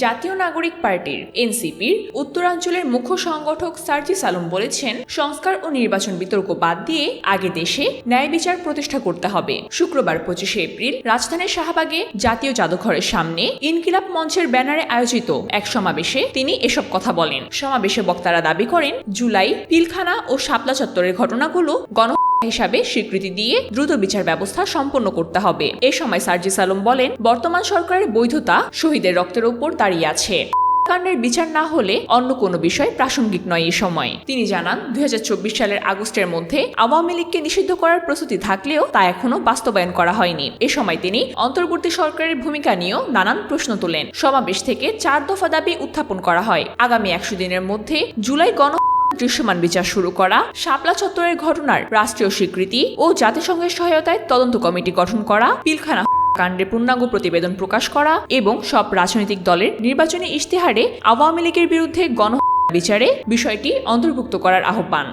জাতীয় নাগরিক পার্টির এনসিপির উত্তরাঞ্চলের মুখ্য সংগঠক সার্জিস আলম বলেছেন, সংস্কার ও নির্বাচন বিতর্ক বাদ দিয়ে আগে দেশে ন্যায় বিচার প্রতিষ্ঠা করতে হবে। শুক্রবার পঁচিশে এপ্রিল রাজধানীর শাহবাগে জাতীয় জাদুঘরের সামনে ইনকিলাব মঞ্চের ব্যানারে আয়োজিত এক সমাবেশে তিনি এসব কথা বলেন। সমাবেশে বক্তারা দাবি করেন, জুলাই, পিলখানা ও শাপলা চত্বরের ঘটনাগুলো গণ হিসাবে স্বীকৃতি দিয়ে দ্রুত বিচার ব্যবস্থা সম্পন্ন করতে হবে। এ সময় সার্জিস আলম বলেন, বর্তমান সরকারের বৈধতা শহীদের রক্তের উপর দাঁড়িয়ে আছে। কাণ্ডের বিচার না হলে অন্য কোনো বিষয় প্রাসঙ্গিক নয় এই সময়। তিনি জানান, দুই হাজার চব্বিশ সালের আগস্টের মধ্যে আওয়ামী লীগকে নিষিদ্ধ করার প্রস্তুতি থাকলেও তা এখনও বাস্তবায়ন করা হয়নি। এ সময় তিনি অন্তর্বর্তী সরকারের ভূমিকা নিয়েও নানান প্রশ্ন তোলেন। সমাবেশ থেকে চার দফা দাবি উত্থাপন করা হয়। আগামী একশো দিনের মধ্যে জুলাই গণ দৃশ্যমান বিচার শুরু করা, শাপলা চত্বরের ঘটনার রাষ্ট্রীয় স্বীকৃতি ও জাতিসংঘের সহায়তায় তদন্ত কমিটি গঠন করা, পিলখানা কাণ্ডে পূর্ণাঙ্গ প্রতিবেদন প্রকাশ করা এবং সব রাজনৈতিক দলের নির্বাচনী ইশতেহারে আওয়ামী লীগের বিরুদ্ধে গণ বিচারে বিষয়টি অন্তর্ভুক্ত করার আহ্বান।